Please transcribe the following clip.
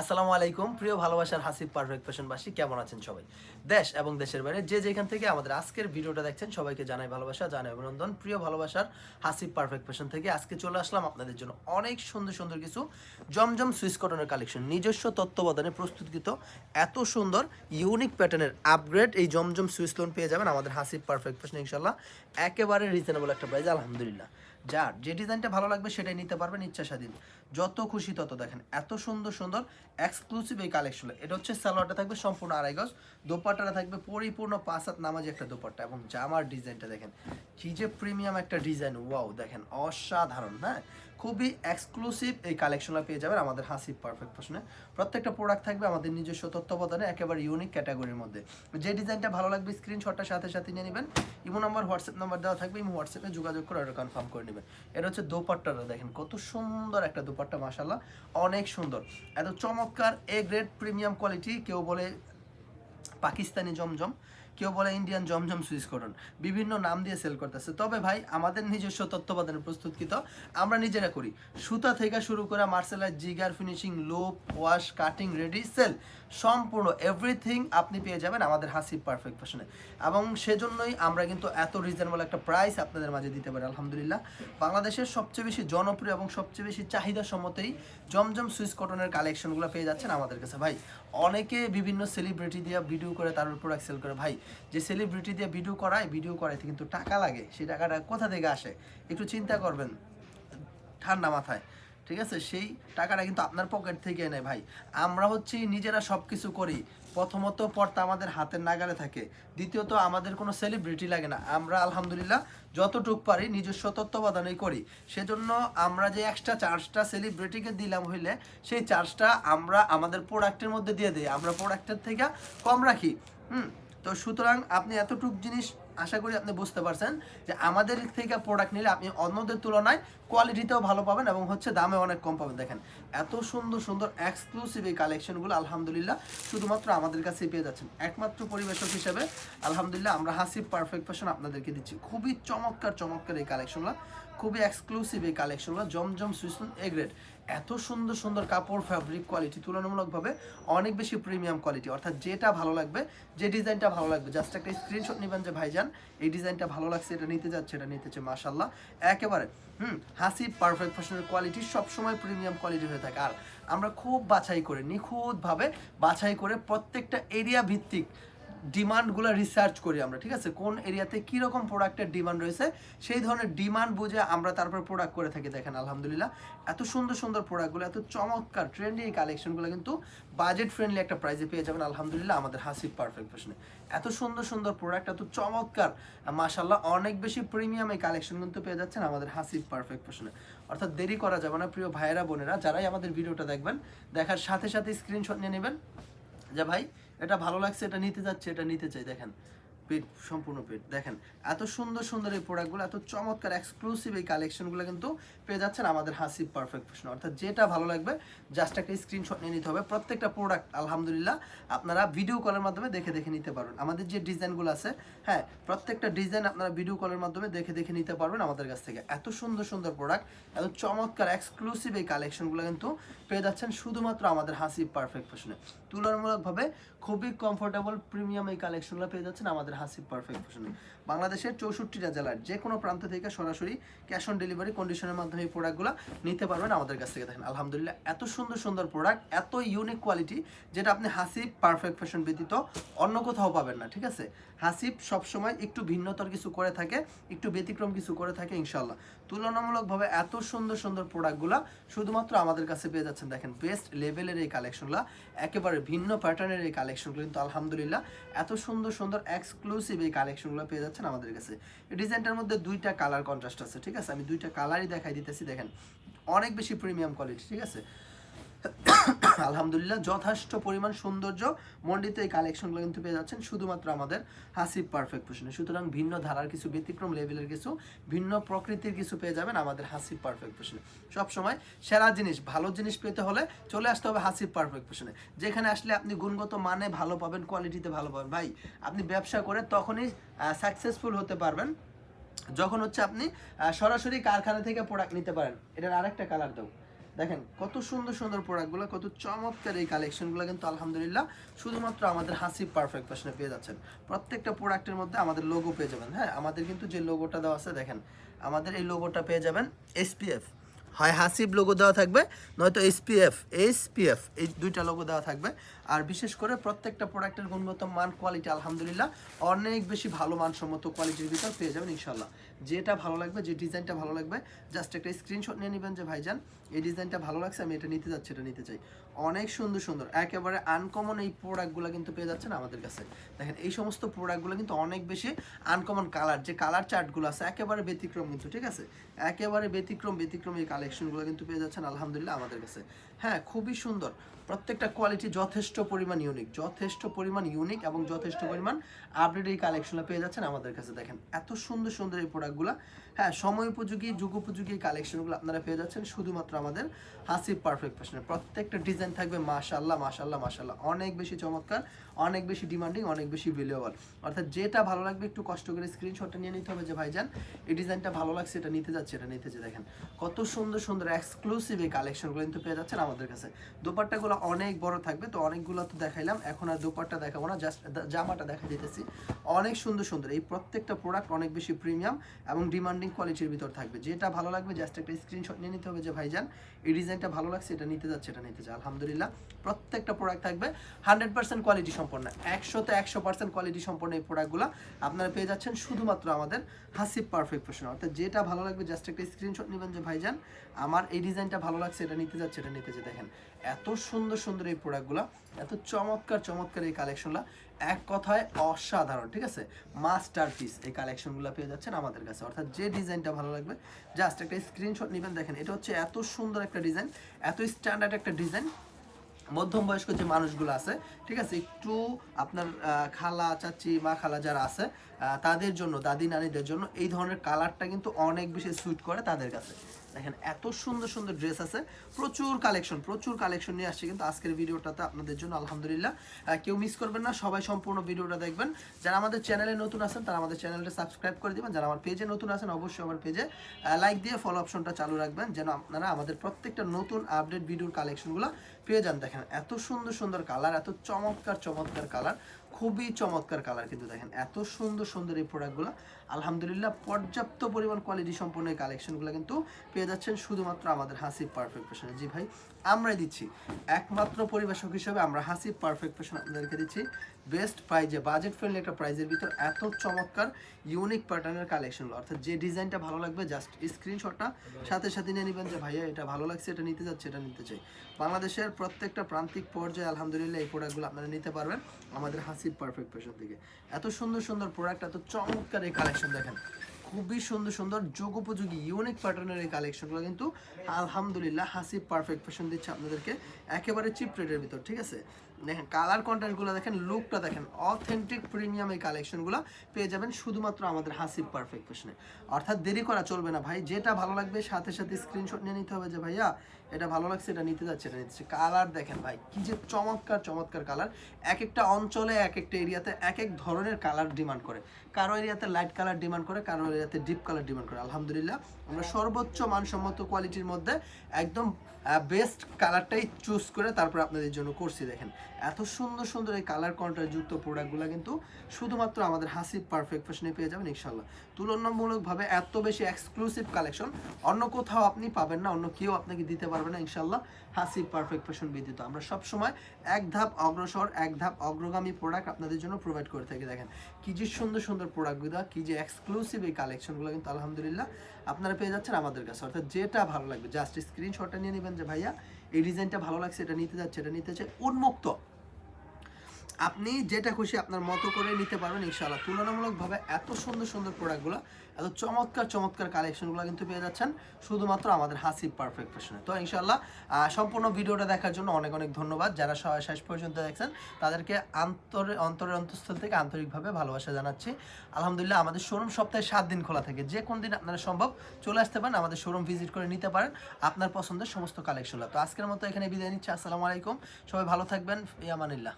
আসসালামু আলাইকুম, প্রিয় ভালোবাসার হাসিব পারফেক্ট ফ্যাশনবাসী কেমন আছেন সবাই? দেশ এবং দেশের বাইরে যে যেখান থেকে আমাদের আজকের ভিডিওটা দেখছেন, সবাইকে জানাই ভালোবাসা, জানাই অভিনন্দন। প্রিয় ভালোবাসার হাসিব পারফেক্ট ফ্যাশন থেকে আজকে চলে আসলাম আপনাদের জন্য অনেক সুন্দর সুন্দর কিছু জমজম সুইস কটনের কালেকশন। নিজস্ব তত্ত্বাবধানে প্রস্তুতকৃত এত সুন্দর, ইউনিক প্যাটার্নের আপগ্রেড এই জমজম সুইস লোন পেয়ে যাবেন আমাদের হাসিব পারফেক্ট ফ্যাশন ইনশাল্লাহ একেবারে রিজনেবল একটা প্রাইস আলহামদুলিল্লাহ। যার যে ডিজাইনটা ভালো লাগবে সেটাই নিতে পারবেন ইচ্ছা স্বাধীন। যত খুশি তত দেখেন। এত সুন্দর সুন্দর এক্সক্লুসিভ এই কালেকশন এটা হচ্ছে সালোয়ারটা থাকবে সম্পূর্ণ আড়াই গজ। দোপাট্টাটা থাকবে পরিপূর্ণ পাঁচ হাত নামাজি একটা দোপাট্টা এবং জামার ডিজাইনটা দেখেন। কি যে প্রিমিয়াম একটা ডিজাইন ওয়াও দেখেন, অসাধারণ হ্যাঁ? খুবই এক্সক্লুসিভ এই কালেকশনটা পেয়ে যাবেন আমাদের হাসি পারফেক্ট ফ্যাশনে প্রত্যেকটা প্রোডাক্ট থাকবে আমাদের নিজস্ব তত্ত্বাবধানে, একেবারে ইউনিক ক্যাটাগরির মধ্যে। যে ডিজাইনটা ভালো লাগবে স্ক্রিনশটটা সাথে সাথে নিয়ে নেবেন। ইমো নাম্বার হোয়াটসঅ্যাপ নাম্বার দেওয়া থাকবে, ইমো হোয়াটসঅ্যাপে যোগাযোগ করে ওটা কনফার্ম করে নেবেন। এটা হচ্ছে দোপাট্টাটা দেখেন, কত সুন্দর একটা দোপাট্টা মাসাল্লাহ অনেক সুন্দর। এত চমৎকার এ গ্রেড প্রিমিয়াম কোয়ালিটি কেউ বলে পাকিস্তানি জমজম। কেউ বলে ইন্ডিয়ান জমজম সুইচ করুন বিভিন্ন নাম দিয়ে সেল করতেছে। তবে ভাই, আমাদের নিজস্ব তত্ত্বাবধানে প্রস্তুতকৃত। আমরা নিজেরা করি। সুতা থেকে শুরু করে মার্শাল জিগার ফিনিশিং লোপ ওয়াশ কাটিং রেডি সেল সম্পূর্ণ এভরিথিং আপনি পেয়ে যাবেন আমাদের হাসি পারফেক্ট ফ্যাশনে এবং সেজন্যই আমরা কিন্তু এত রিজনেবল একটা প্রাইস আপনাদের মাঝে দিতে পারি, আলহামদুলিল্লাহ। বাংলাদেশের সবচেয়ে বেশি জনপ্রিয় এবং সবচেয়ে বেশি চাহিদা সম্মতেই জমজম সুইচ কটনের কালেকশনগুলো পেয়ে যাচ্ছেন আমাদের কাছে। ভাই, অনেকে বিভিন্ন সেলিব্রিটি দিয়ে ভিডিও করে তার উপর সেল করে। ভাই যে সেলিব্রিটি দিয়ে ভিডিও করায় ভিডিও করাইতে কিন্তু টাকা লাগে। সেই টাকাটা কোথা থেকে আসে? একটু চিন্তা করবেন, ঠান্ডা মাথায়, ঠিক আছে? সেই টাকাটা কিন্তু আপনার পকেট থেকে নেয় ভাই। আমরা হচ্ছে নিজেরা সব কিছু করি। প্রথমত পর্তা আমাদের হাতের নাগালে থাকে। দ্বিতীয়ত আমাদের কোনো সেলিব্রিটি লাগে না। আমরা আলহামদুলিল্লাহ যতটুক পারি নিজস্ব তত্ত্বাবধানেই করি। সেজন্য আমরা যে এক্সট্রা চার্জটা সেলিব্রিটিকে দিলাম হইলে, সেই চার্জটা আমরা আমাদের প্রোডাক্টের মধ্যে দিয়ে দিই। আমরা প্রোডাক্টের থেকে কম রাখি। হুম? তো সুতরাং আপনি এতটুক জিনিস আশা করি আপনি বুঝতে পারছেন যে আমাদের থেকে প্রোডাক্ট নিলে আপনি অন্যদের তুলনায় কোয়ালিটিতেও ভালো পাবেন এবং হচ্ছে দামে অনেক কম পাবেন। দেখেন, এত সুন্দর সুন্দর এক্সক্লুসিভ এই কালেকশনগুলো আলহামদুলিল্লাহ শুধুমাত্র আমাদের কাছে পেয়ে যাচ্ছেন। একমাত্র পরিবেশক হিসেবে আলহামদুলিল্লাহ আমরা হাসিব পারফেক্ট ফ্যাশন আপনাদেরকে দিচ্ছি। খুবই চমৎকার চমৎকার এই কালেকশনগুলো খুবই এক্সক্লুসিভ এই কালেকশনগুলো জমজম সুইসন এ গ্রেড এত সুন্দর সুন্দর কাপড় ফ্যাব্রিক কোয়ালিটি তুলনামূলকভাবে অনেক বেশি প্রিমিয়াম কোয়ালিটি অর্থাৎ যেটা ভালো লাগবে, যে ডিজাইনটা ভালো লাগবে জাস্ট একটা স্ক্রিনশট নেবেন যে, ভাইজান, এই ডিজাইনটা ভালো লাগছে, এটা নিতে যাচ্ছে, এটা নিতে নিতেছে। মাশাল্লাহ একেবারে, হুম, হাসি পারফেক্ট ফ্যাশনের কোয়ালিটি সবসময় প্রিমিয়াম কোয়ালিটি হয়ে থাকে। আর আমরা খুব বাছাই করে, নিখুঁতভাবে বাছাই করে প্রত্যেকটা এরিয়া ভিত্তিক ডিমান্ডগুলো রিসার্চ করি আমরা, ঠিক আছে? কোন এরিয়াতে কী রকম প্রোডাক্টের ডিমান্ড রয়েছে, সেই ধরনের ডিমান্ড বুঝে আমরা তারপর প্রোডাক্ট করে থাকি, দেখেন, আলহামদুলিল্লাহ। এত সুন্দর সুন্দর প্রোডাক্টগুলো এত চমৎকার ট্রেন্ডি কালেকশনগুলো কিন্তু বাজেট ফ্রেন্ডলি একটা প্রাইসে পেয়ে যাবেন, আলহামদুলিল্লাহ, আমাদের হাসিব পারফেক্ট ফ্যাশনে এত সুন্দর সুন্দর প্রোডাক্ট এত চমৎকার মাশাল্লাহ অনেক বেশি প্রিমিয়াম এই কালেকশন কিন্তু পেয়ে যাচ্ছেন আমাদের হাসিব পারফেক্ট ফ্যাশনে অর্থাৎ দেরি করা যাবে না, প্রিয় ভাইয়েরা, বোনেরা, যারাই আমাদের ভিডিওটা দেখবেন, দেখার সাথে সাথে স্ক্রিনশট নিয়ে নেবেন। যে ভাই এটা ভালো লাগছে এটা নিতে যাচ্ছে এটা নিতে চাই দেখেন। পেট, সম্পূর্ণ পেট। দেখেন, এত সুন্দর সুন্দর এই প্রোডাক্টগুলো এত চমৎকার এক্সক্লুসিভ এই কালেকশনগুলো কিন্তু পেয়ে যাচ্ছেন আমাদের হাসিব পারফেক্ট ফ্যাশন অর্থাৎ যেটা ভালো লাগবে জাস্ট একটা স্ক্রিনশট নিয়ে নিতে হবে। প্রত্যেকটা প্রোডাক্ট আলহামদুলিল্লাহ, আপনারা ভিডিও কলের মাধ্যমে দেখে দেখে নিতে পারবেন। আমাদের যে ডিজাইনগুলো আছে হ্যাঁ প্রত্যেকটা ডিজাইন আপনারা ভিডিও কলের মাধ্যমে দেখে দেখে নিতে পারবেন আমাদের কাছ থেকে। এত সুন্দর সুন্দর প্রোডাক্ট এত চমৎকার এক্সক্লুসিভ এই কালেকশনগুলো কিন্তু পেয়ে যাচ্ছেন শুধুমাত্র আমাদের হাসিব পারফেক্ট ফ্যাশনে তুলনামূলকভাবে খুবই কমফোর্টেবল প্রিমিয়াম এই কালেকশনগুলো পেয়ে যাচ্ছেন আমাদের হাসিব পারফেক্ট ফ্যাশন বাংলাদেশের চৌষট্টিটা জেলার যে কোনো প্রান্ত থেকে সরাসরি ক্যাশ অন ডেলিভারি কন্ডিশনের মাধ্যমে এই প্রোডাক্টগুলো নিতে পারবেন আমাদের কাছ থেকে। দেখেন, আলহামদুলিল্লাহ, এত সুন্দর সুন্দর প্রোডাক্ট এত ইউনিক কোয়ালিটি যেটা আপনি হাসিব পারফেক্ট ফ্যাশন ব্যতীত অন্য কোথাও পাবেন না, ঠিক আছে? হাসিব সবসময় একটু ভিন্নতর কিছু করে থাকে, একটু ব্যতিক্রম কিছু করে থাকে ইনশাল্লাহ তুলনামূলকভাবে এত সুন্দর সুন্দর প্রোডাক্টগুলো শুধুমাত্র আমাদের কাছে পেয়ে যাচ্ছেন দেখেন বেস্ট লেভেলের এই কালেকশনগুলো একেবারে ভিন্ন প্যাটার্নের এই কালেকশনগুলো কিন্তু আলহামদুলিল্লাহ এত সুন্দর সুন্দর এক্সক্লুসিভ এই কালেকশনগুলো পেয়ে যাচ্ছেন আমাদের কাছে। ডিজাইনটার মধ্যে দুইটা কালার কন্ট্রাস্ট আছে, ঠিক আছে? আমি দুইটা কালারই দেখাই দিতেছি, দেখেন, অনেক বেশি প্রিমিয়াম কোয়ালিটি ঠিক আছে? আলহামদুলিল্লাহ, যথেষ্ট পরিমাণ সৌন্দর্য মণ্ডিত এই কালেকশনগুলো কিন্তু পেয়ে যাচ্ছেন, শুধুমাত্র আমাদের হাসিব পারফেক্ট পোশনে সুতরাং ভিন্ন ধারার কিছু ব্যতিক্রম লেভেলের কিছু, ভিন্ন প্রকৃতির কিছু পেয়ে যাবেন আমাদের হাসিব পারফেক্ট পোশনে সবসময় সেরা জিনিস, ভালো জিনিস পেতে হলে চলে আসতে হবে হাসিব পারফেক্ট পোশনে যেখানে আসলে আপনি গুণগত মানে ভালো পাবেন কোয়ালিটিতে ভালো পাবেন। ভাই, আপনি ব্যবসা করে তখনই সাকসেসফুল হতে পারবেন, যখন হচ্ছে আপনি সরাসরি কারখানা থেকে প্রোডাক্ট নিতে পারেন। এটার আরেকটা কালার দাও। দেখেন, কত সুন্দর সুন্দর প্রোডাক্টগুলো কত চমৎকার এই কালেকশনগুলো কিন্তু আলহামদুলিল্লাহ শুধুমাত্র আমাদের হাসি পারফেক্ট ফ্যাশনে পেয়ে যাচ্ছেন। প্রত্যেকটা প্রোডাক্টের মধ্যে আমাদের লোগো পেয়ে যাবেন হ্যাঁ? আমাদের কিন্তু যে লোগোটা দেওয়া আছে, দেখেন, আমাদের এই লোগোটা পেয়ে যাবেন এসপিএফ হয় হাসিব লোগো দেওয়া থাকবে, নয়তো এসপিএফ এসপিএফ এই দুইটা লোগো দেওয়া থাকবে। আর বিশেষ করে প্রত্যেকটা প্রোডাক্টের গুণগত মান কোয়ালিটি আলহামদুলিল্লাহ, অনেক বেশি ভালো মানসম্মত কোয়ালিটির ভিতর পেয়ে যাবেন ইনশাল্লাহ যেটা ভালো লাগবে, যে ডিজাইনটা ভালো লাগবে জাস্ট একটা স্ক্রিনশট নিয়ে নেবেন যে, ভাইজান, এই ডিজাইনটা ভালো লাগছে, আমি এটা নিতে যাচ্ছি, এটা নিতে চাই। অনেক সুন্দর সুন্দর। একেবারে আনকমন এই প্রোডাক্টগুলো কিন্তু পেয়ে যাচ্ছেন আমাদের কাছে। দেখেন, এই সমস্ত প্রোডাক্টগুলো কিন্তু অনেক বেশি আনকমন কালার যে কালার চার্টগুলো আছে, একেবারে ব্যতিক্রম কিন্তু, ঠিক আছে? একেবারে ব্যতিক্রম ব্যতিক্রম এই কালেকশনগুলো কিন্তু পেয়ে যাচ্ছেন, আলহামদুলিল্লাহ, আমাদের কাছে। হ্যাঁ খুবই সুন্দর। প্রত্যেকটা কোয়ালিটি যথেষ্ট পরিমাণ ইউনিক যথেষ্ট পরিমাণ ইউনিক এবং যথেষ্ট পরিমাণ আপডেট এই কালেকশনগুলো পেয়ে যাচ্ছেন আমাদের কাছে। দেখেন, এত সুন্দর সুন্দর এই প্রোডাক্টগুলো হ্যাঁ সময় উপযোগী, যুগ উপযোগী কালেকশনগুলো আপনারা পেয়ে যাচ্ছেন শুধুমাত্র আমাদের হাসিব পারফেক্ট ফ্যাশনের প্রত্যেকটা ডিজাইন থাকবে মাশাল্লাহ মাশাল্লাহ মাশাল্লাহ অনেক বেশি চমৎকার, অনেক বেশি ডিমান্ডিং অনেক বেশি ভ্যালুয়েবল অর্থাৎ যেটা ভালো লাগবে একটু কষ্ট করে স্ক্রিনশটটা নিয়ে নিতে হবে যে, ভাইজান, এই ডিজাইনটা ভালো লাগছে, এটা নিতে যাচ্ছে, এটা নিতে যে দেখেন, কত সুন্দর সুন্দর এক্সক্লুসিভ এই কালেকশনগুলো কিন্তু পেয়ে যাচ্ছেন আমাদের কাছে। দোপাট্টাগুলো অনেক বড় থাকবে, তো অনেকগুলো তো দেখাইলাম। এখন আর দোপাট্টা দেখাবো না জাস্ট জামাটা দেখা দিতেছি। অনেক সুন্দর সুন্দর, এই প্রত্যেকটা প্রোডাক্ট অনেক বেশি প্রিমিয়াম এবং ডিমান্ডিং কোয়ালিটির ভিতর থাকবে। যেটা ভালো লাগবে জাস্ট একটা স্ক্রিনশট নিয়ে নিতে হবে যে, ভাইজান, এই ডিজাইনটা ভালো লাগছে, এটা নিতে যাচ্ছে, এটা নিতে চাই আলহামদুলিল্লাহ, প্রত্যেকটা প্রোডাক্ট থাকবে হান্ড্রেড পার্সেন্ট কোয়ালিটি সম্পন্ন। একশোতে একশো পার্সেন্ট কোয়ালিটি সম্পন্ন এই প্রোডাক্টগুলো আপনারা পেয়ে যাচ্ছেন শুধুমাত্র আমাদের হাসিব পারফেক্ট ফ্যাশন অর্থাৎ যেটা ভালো লাগবে জাস্ট একটা স্ক্রিনশট নেবেন যে, ভাইজান, আমার এই ডিজাইনটা ভালো লাগছে, এটা নিতে যাচ্ছে, এটা নিতে যে দেখেন, এত সুন্দর সুন্দর এই প্রোডাক্টগুলো এত চমৎকার চমৎকার এই কালেকশনগুলো এক কথায় অসাধারণ, ঠিক আছে? মাস্টার পিস এই কালেকশনগুলো পেয়ে যাচ্ছেন আমাদের কাছে। অর্থাৎ যে ডিজাইনটা ভালো লাগবে জাস্ট একটা স্ক্রিনশট নেবেন। দেখেন, এটা হচ্ছে এত সুন্দর একটা ডিজাইন, এত স্ট্যান্ডার্ড একটা ডিজাইন। মধ্যম বয়স্ক যে মানুষগুলো আছে, ঠিক আছে? একটু আপনার খালা চাচি, মা খালা যারা আছে তাদের জন্য, দাদি নানিদের জন্য এই ধরনের কালারটা কিন্তু অনেক বেশি সুইট করে তাদের কাছে। দেখেন, এত সুন্দর সুন্দর ড্রেস আছে। প্রচুর কালেকশন প্রচুর কালেকশন নিয়ে আসছে কিন্তু আজকের ভিডিওটাতে আপনাদের জন্য আলহামদুলিল্লাহ। কেউ মিস করবেন না, সবাই সম্পূর্ণ ভিডিওটা দেখবেন। যারা আমাদের চ্যানেলে নতুন আছেন, তারা আমাদের চ্যানেলটা সাবস্ক্রাইব করে দিবেন। যারা আমার পেজে নতুন আছেন, অবশ্যই আমার পেজে লাইক দিয়ে ফলো অপশনটা চালু রাখবেন, যেন আপনারা আমাদের প্রত্যেকটা নতুন আপডেট ভিডিওর কালেকশনগুলো পেয়ে যান। দেখেন, এত সুন্দর সুন্দর কালার এত চমৎকার চমৎকার কালার খুবই চমৎকার কালার কিন্তু দেখেন। এত সুন্দর সুন্দর এই প্রোডাক্টগুলো আলহামদুলিল্লাহ, পর্যাপ্ত পরিমাণ কোয়ালিটি সম্পন্ন এই কালেকশনগুলো কিন্তু পেয়ে যাচ্ছেন শুধুমাত্র আমাদের হাসিব পারফেক্ট ফ্যাশনে জি ভাই, আমরাই দিচ্ছি। একমাত্র পরিবেশক হিসেবে আমরা হাসিব পারফেক্ট ফ্যাশন আপনাদেরকে দিচ্ছি। বেস্ট প্রাইজে বাজেট ফ্রেন্ডলি একটা প্রাইজের ভিতর এত চমৎকার ইউনিক প্যাটার্নের কালেকশনগুলো অর্থাৎ যে ডিজাইনটা ভালো লাগবে জাস্ট স্ক্রিনশটটা সাথে সাথে নিয়ে নেবেন যে, ভাইয়া, এটা ভালো লাগছে, এটা নিতে যাচ্ছে, এটা নিতে চাই। বাংলাদেশের প্রত্যেকটা প্রান্তিক পর্যায়ে, আলহামদুলিল্লাহ, এই প্রোডাক্টগুলো আপনারা নিতে পারবেন। আমাদের হাসিব পারফেক্ট ফ্যাশন থেকে। এত সুন্দর সুন্দর প্রোডাক্ট এত চমৎকার এই কালেকশন দেখেন। খুবই সুন্দর সুন্দর যোগ উপযোগী ইউনিক প্যাটার্নের এই কালেকশনগুলো কিন্তু আলহামদুলিল্লাহ হাসিব পারফেক্ট ফ্যাশন দিচ্ছে আপনাদেরকে। একেবারে চিপ রেটের ভিতর, ঠিক আছে? দেখেন কালার কন্টেন্টগুলো দেখেন লুকটা দেখেন অথেন্টিক প্রিমিয়াম এই কালেকশনগুলো পেয়ে যাবেন শুধুমাত্র আমাদের হাসিব পারফেক্ট ফ্যাশনে অর্থাৎ দেরি করা চলবে না ভাই, যেটা ভালো লাগবে সাথে সাথে স্ক্রিনশট নিয়ে নিতে হবে যে ভাইয়া এটা ভালো লাগছে, এটা নিতে যাচ্ছে, এটা নিতে কালার দেখেন ভাই, কি যে চমৎকার চমৎকার কালার এক একটা অঞ্চলে, এক একটা এরিয়াতে এক এক ধরনের কালার ডিমান্ড করে। কারও এরিয়াতে লাইট কালার ডিমান্ড করে, কারও এরিয়াতে ডিপ কালার ডিমান্ড করে। আলহামদুলিল্লাহ, আমরা সর্বোচ্চ মানসম্মত কোয়ালিটির মধ্যে একদম বেস্ট কালারটাই চুজ করে তারপর আপনাদের জন্য করছি দেখেন। এত সুন্দর সুন্দর এই কালার যুক্ত প্রোডাক্টগুলো কিন্তু শুধুমাত্র আমাদের হাসিব পারফেক্ট ফ্যাশনে পেয়ে যাবেন ইনশাল্লাহ তুলনামূলকভাবে এত বেশি এক্সক্লুসিভ কালেকশন অন্য কোথাও আপনি পাবেন না, অন্য কেউ আপনাকে দিতে পারবে না ইনশাল্লাহ হাসিব পারফেক্ট ফ্যাশন ব্যতীত। আমরা সবসময় এক ধাপ অগ্রসর, এক ধাপ অগ্রগামী প্রোডাক্ট আপনাদের জন্য প্রোভাইড করে থাকি। দেখেন, কি যে সুন্দর সুন্দর প্রোডাক্টগুলো কি যে এক্সক্লুসিভ এই কালেকশনগুলো কিন্তু আলহামদুলিল্লাহ আপনারা পেয়ে যাচ্ছেন আমাদের কাছে। অর্থাৎ যেটা ভালো লাগবে জাস্ট স্ক্রিনশটটা নিয়ে নেবেন যে ভাইয়া, এই ডিজাইনটা ভালো লাগছে, এটা নিতে যাচ্ছে, এটা নিতে চাই উন্মুক্ত। আপনি যেটা খুশি আপনার মতো করে নিতে পারবেন, ইনশাআল্লাহ। তুলনামূলকভাবে এত সুন্দর সুন্দর প্রোডাক্টগুলো এত চমৎকার চমৎকার কালেকশনগুলো কিন্তু পেয়ে যাচ্ছেন শুধুমাত্র আমাদের হাসি পারফেক্ট ফ্যাশনে তো ইনশাআল্লাহ সম্পূর্ণ ভিডিওটা দেখার জন্য অনেক অনেক ধন্যবাদ। যারা শেষ পর্যন্ত দেখছেন, তাদেরকে আন্তরে, অন্তরের অন্তঃস্থল থেকে আন্তরিকভাবে ভালোবাসা জানাচ্ছি। আলহামদুলিল্লাহ, আমাদের শোরুম সপ্তাহে সাত দিন খোলা থাকে। যে কোন দিন আপনারা সম্ভব চলে আসতে পারেন, আমাদের শোরুম ভিজিট করে নিতে পারেন আপনার পছন্দের সমস্ত কালেকশনগুলো তো আজকের মতো এখানে বিদায় নিচ্ছি, আসসালামু আলাইকুম। সবাই ভালো থাকবেন ইয়ামানিল্লাহ।